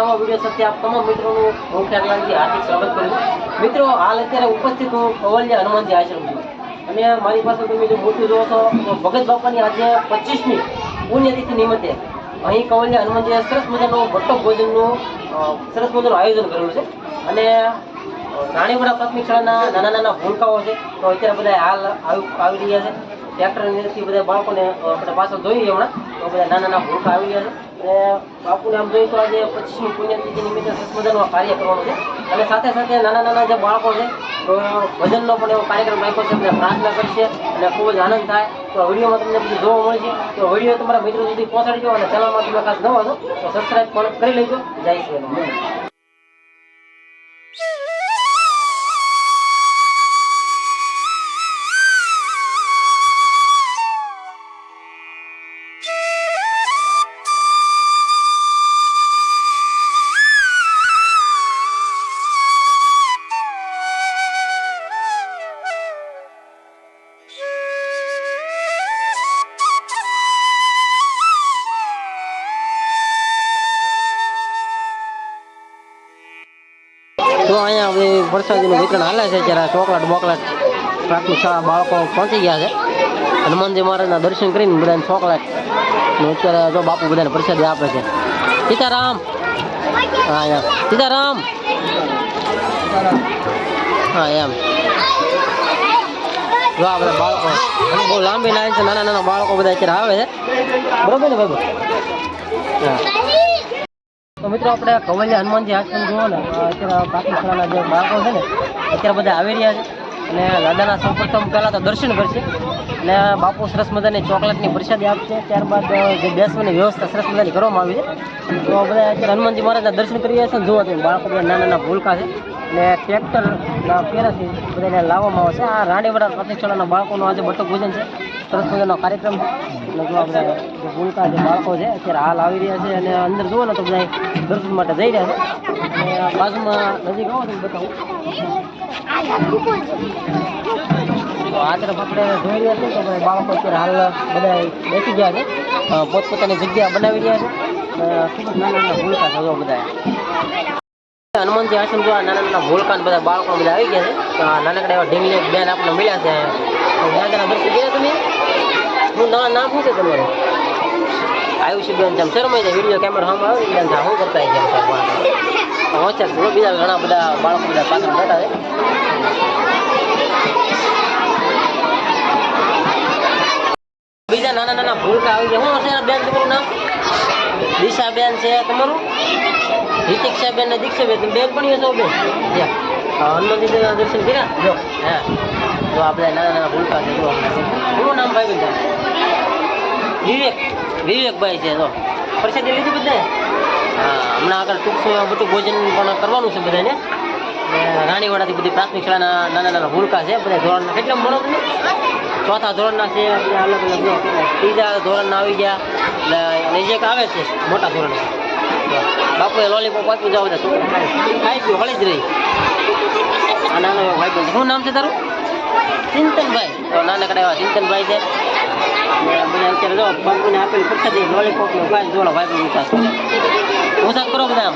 નવા વીડિયો સાથે આપ તમામ મિત્રોનું હું ખ્યાલથી હાર્દિક સ્વાગત કરું મિત્રો, હાલ અત્યારે ઉપસ્થિત હું કવલ્ય હનુમાનજી આશ્રમ છું. અને મારી પાસે તમે જો મોટું જોવો છો, તો ભગત બાપાની આજે પચીસમી પુણ્યતિથિ નિમિત્તે અહીં કવલ્ય હનુમાનજીએ સરસ મજાનું ભટ્ટો ભોજનનું સરસ મજાનું આયોજન કરેલું છે. અને રાણીપુરા પ્રાથમિક શાળાના નાના નાના ભૂલકાઓ છે, તો અત્યારે બધા હાલ આવી રહ્યા છે. ટ્રેક્ટરની બધા બાળકોને આપણે પાછળ જોઈએ હમણાં. બધા નાના નાના ભૂલકા આવી અને બાપુને આમ જોઈ તો આજે પચીસમી પુણ્યતિથિ નિમિત્તે સરસ કાર્ય કરવાનું છે. અને સાથે સાથે નાના નાના જે બાળકો છે ભજનનો પણ એવો કાર્યક્રમ રાખ્યો છે. અને પ્રાર્થના કરશે અને ખૂબ જ આનંદ થાય. તો વિડીયોમાં તમને બધું જોવા મળે છે. તો વીડિયો તમારા મિત્રો સુધી પહોંચાડજો અને ચેનલમાં તમે ખાસ નવા છો, તો સબસ્ક્રાઈબ પણ કરી લેજો. જય શ્રી તો અહીંયા વરસાદીનું વિતરણ હાલે છે ત્યારે ચોકલેટ બોકલેટ પ્રાથમિક શાળા બાળકો પહોંચી ગયા છે. હનુમાનજી મહારાજના દર્શન કરીને બધાને ચોકલેટ. અત્યારે જો બાપુ બધાને પ્રસાદી આપે છે. સીતારામ! હા, અહીંયા. સીતારામ! હા, એમ. જો આપણે બાળકો બહુ લાંબી લાઈન છે, નાના નાના બાળકો બધા અત્યારે આવે છે. બરોબર ને ભાઈ હા. તો મિત્રો આપણે કવલિયા હનુમાનજી આશ્રમ જુઓ ને અત્યારે પાકિસ્તાનના જે બાળકો છે ને, અત્યારે બધા આવી રહ્યા છે. અને દાદાના સૌપ્રથમ પહેલાં તો દર્શન કરશે. અને બાપુ સરસ મજાની ચોકલેટની પ્રસાદી આપશે. ત્યારબાદ જે બેસવાની વ્યવસ્થા સરસ મજાની કરવામાં આવી છે. તો બધા અત્યારે હનુમાનજી મહારાજના દર્શન કરી રહ્યા છે. જુઓ તો બાળકો નાના નાના ભૂલકા છે. અને ટ્રેક્ટરના પેરાથી બધાને લાવવામાં આવે છે. આ રાણીવાડા પ્રાથમિક બાળકોનું આજે બટક ભોજન છે. સરસ મજાનો કાર્યક્રમ એટલે જો આપણે જે ભૂલકા જે બાળકો છે, અત્યારે હાલ આવી રહ્યા છે અને અંદર જુઓ ને તો બધા દર્શન માટે જઈ રહ્યા છે. અને બાજુમાં નજીક આવો તો બતાવું. આ તરફ આપણે જોઈ રહ્યા છીએ તો બાળકો અત્યારે હાલ બધા બેસી ગયા છે. પોતપોતાની જગ્યા બનાવી રહ્યા છે. ખૂબ જ નાના નાના ભૂલકા જો બધા હનુમાનજી આશ્રમ જોવા નાના નાના ભૂલકાન બધા બાળકો બધા આવી ગયા છે. નાનકડા એવા ઢીંગલી બેન આપણને મળ્યા છે. દાદાના કર્યા તમે? હું નવા નામ શું છે તમારું છે બેન શરમાઈ જાય વીડિયો કેમેરા સામે આવે ને, બેન, શું કરતા જેમ છે બીજા ઘણા બધા બાળકો બધા પાછળ બેઠા છે. બીજા નાના નાના ભૂલકા આવી ગયા. શું હશે બેન તમારું નામ? દિશાબેન છે તમારું? હિતિક્ષાબેન ને દીક્ષાબેન. તમે બેન પણ છો બેન. યા. દર્શન કર્યા? જો. હા. જો આપણે નાના નાના ભૂલકા છે શું? નામ ભાઈ બધા વિવેક, વિવેકભાઈ છે જો પ્રસાદી લીધું બધાએ હા, હમણાં આગળ ટૂંક બધું ભોજન પણ કરવાનું છે બધાને. રાણીવાડાથી બધી પ્રાથમિક શાળાના નાના નાના ભૂલકા છે, બધા ધોરણના. કેટલા મળો તમે? ચોથા ધોરણના છે અલગ અલગ ત્રીજા ધોરણના આવી ગયા. અને જે આવે છે, મોટા ધોરણના બાપુએ લોલીપોપ આપ્યું જાવ બધા છોકરા ખાઈ પીવું હળી જ રહી. આ નાનો ભાઈ શું નામ છે તારું? ચિંતનભાઈ. તો નાનકડા એવા ચિંતનભાઈ છે. બધા અત્યારે જો બાપુને આપેલી પ્રસાદી લોલીપોપનું ખાઈ જોડો ભાઈ પણ ઉછાસ ઉછાસ કરો બધા.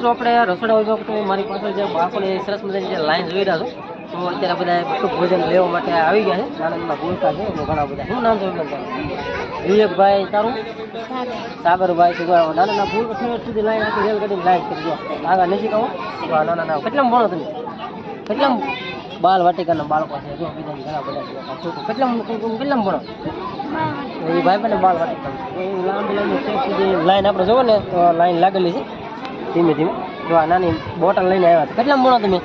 મિત્રો આપણે રસોડા વિભાગ તો મારી પાસે જે બાળકોની સરસ મજાની જે લાઈન જોઈ રહ્યા છો તો અત્યારે બધા બધું ભોજન લેવા માટે આવી ગયા છે. આનંદમાં બોલતા છે ઘણા બધા. શું નામ છે એમનું? વિવેકભાઈ તારું? સાગરભાઈ છે નાના નાના ભૂલ સુધી લાઈન આખી રેલગાડીની લાઈન કરી દો. આગળ નજીક આવો તો નાના નાના કેટલામાં ભણો તમે? કેટલામાં બાલ વાટિકાના બાળકો છે જો બીજા ઘણા બધા છોકરો કેટલામાં કેટલામાં ભણો એ ભાઈ બને બાલ વાટિકા. લાંબી લાંબી લાઈન આપણે જોવો ને તો લાઈન લાગેલી છે. ધીમે ધીમે. જો આ નાની બોટલ લઈને આવ્યા છે. કેટલા ભણો તમે?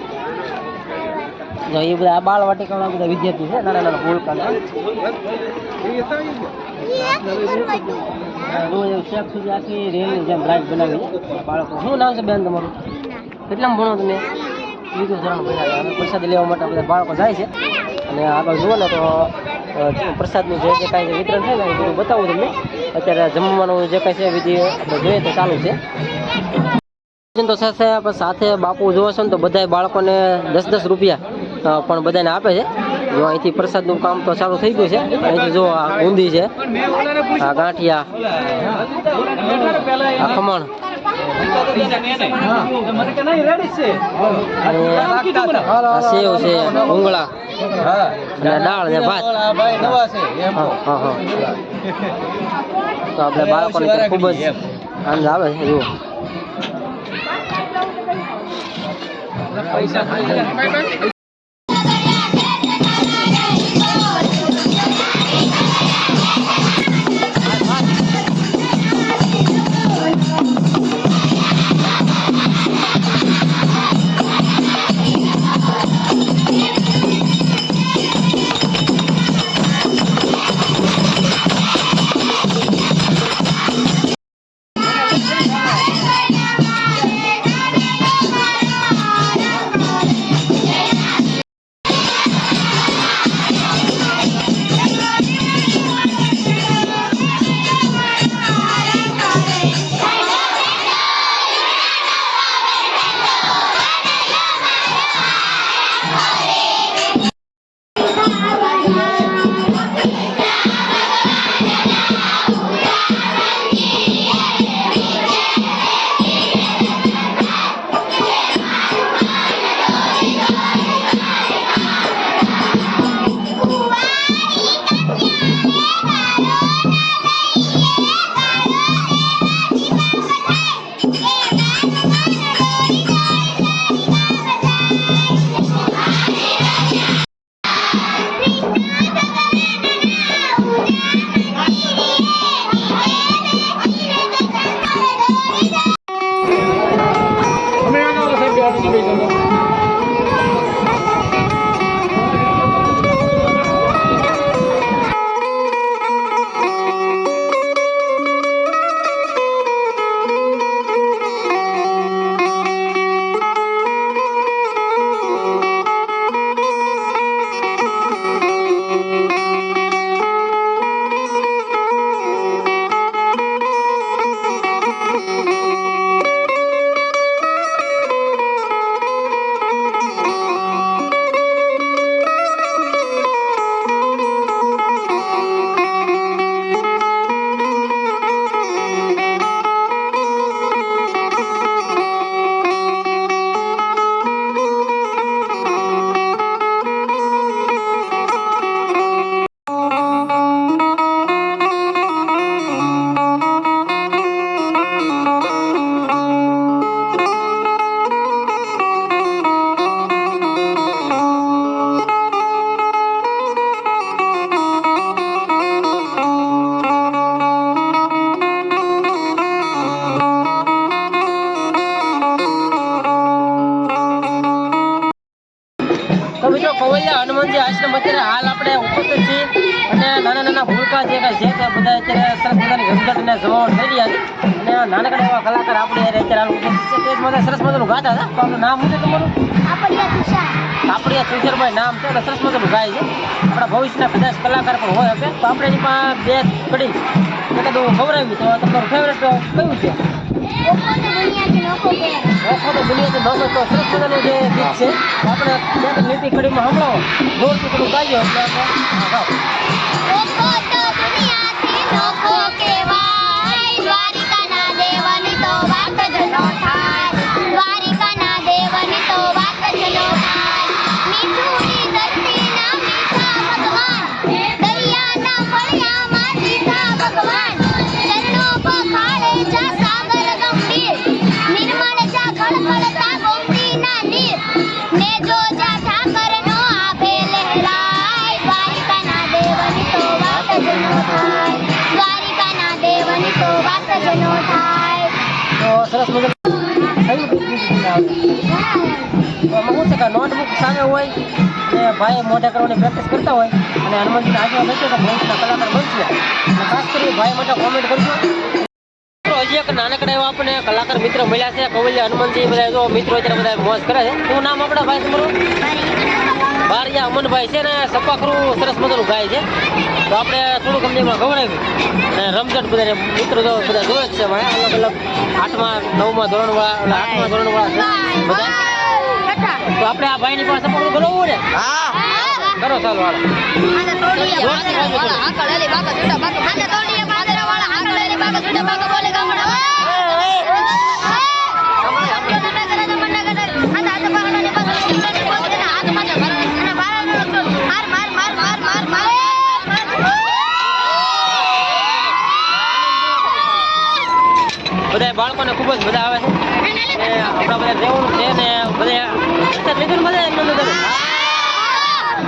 જો એ બધા બાળ વાટિકાના બધા વિદ્યાર્થી છે, નાના નાના ભૂલકાના. રોજ રેલની જેમ લાઈન બનાવી બાળકો. શું નામ છે બેન તમારું? કેટલામાં ભણો તમે? બીજું ધોરણ ભણ્યા. પ્રસાદ લેવા માટે બાળકો જાય છે. અને આગળ જુઓ ને તો પ્રસાદનું જે જે કાંઈ વિતરણ થાય ને બધું બતાવું તમને. અત્યારે જમવાનું જે કાંઈ છે વિધિ આપણે જોઈએ તો ચાલુ છે. તો સાથે સાથે બાપુ જોવો છો ને તો બધાય બાળકોને દસ દસ રૂપિયા પણ બધાને આપે છે. જો અહીંથી પ્રસાદનું કામ તો ચાલુ થઈ ગયું છે. અહીંથી જો આ ઊંધી છે, આ ગાંઠિયા, આ ખમણ. સેવ છે ઉંગળા અને દાળ ને ભાત. તો આપણે બાળકોને ખૂબ જ આનંદ આવે છે, જુઓ. તો છે ભૂલકા જે કાંઈ છે તે બધા અત્યારે સરસ મજાની અને જમાવટ થઈ રહ્યા છે. અને આ નાનકડા એવા કલાકાર આપણે અત્યારે તે જ બધા સરસ મજાનું ગાતા હતા તો આપણું નામ શું છે તમારું? કાપડિયા તુષારભાઈ નામ છે સરસ મજાનું ગાય છે. આપણા ભવિષ્યના કદાચ કલાકાર પણ હોય શકે તો આપણે એની પાસે બે કડી એકાદું ખવડાવી તો તમારું ફેવરેટ કયું છે? ઓખો દુનિયાથી આપણે ત્રણ લીટી કડીમાં સંભળાવો જોરથી થોડું ગાઈએ એટલે આપણે હા, ગાઓ. ઓખો તો દુનિયાથી નોખો કહેવાય દ્વારિકાના દેવની તો વાત જ ન થાય કે નોટબુક સામે હોય અને ભાઈ મોઢા કરવાની પ્રેક્ટિસ કરતા હોય અને હનુમાનજીના હાથમાં બેસે તો ભવિષ્યના કલાકાર બનશે. અને ખાસ કરી ભાઈ માટે કોમેન્ટ કરજો હજી એક નાનકડા એવા આપણને કલાકાર મિત્ર મળ્યા છે કવલ્ય હનુમાનજી બધા જો મિત્રો અત્યારે બધા મોજ કરે છે. શું નામ આપણા ભાઈ તમારું? બારિયા અમનભાઈ છે ને, સપાખરું સરસ મજાનું ગાય છે. તો આપણે થોડુંક અમને એમાં ગવડાવ્યું અને રમઝટ બધા મિત્રો તો બધા જોવે જ છે મારે અલગ અલગ આઠમા, નવમા ધોરણવાળા આઠમા ધોરણવાળા વાળા બધા. તો આપણે આ ભાઈની પાસે સપાખરું ગણાવવું ને? કરો ચાલો હાલો. બધા બાળકોને ખૂબ જ મજા આવે છે. ને આપણા બધા રહેવાનું છે ને બધા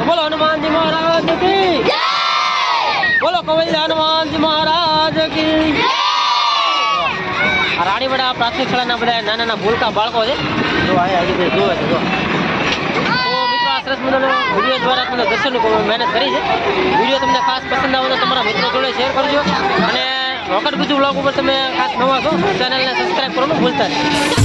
બોલો હનુમાનજી મહારાજ કી બોલો કવિ હનુમાનજી મહારાજ કી રાણીવાડા પ્રાથમિક શાળાના બધા નાના નાના ભૂલકા બાળકો છે જો આ આવી જોવે છે જો સરસ મજાનો દ્વારા તમને દર્શન મહેનત કરી છે વીડિયો તમને ખાસ પસંદ આવે તો તમારા મિત્રો જોડે શેર કરજો અને રોકટ ગુજુ બ્લોગ ઉપર તમે ખાસ નવા છો ચેનલને સબસ્ક્રાઈબ કરવાનું ભૂલતા નહીં.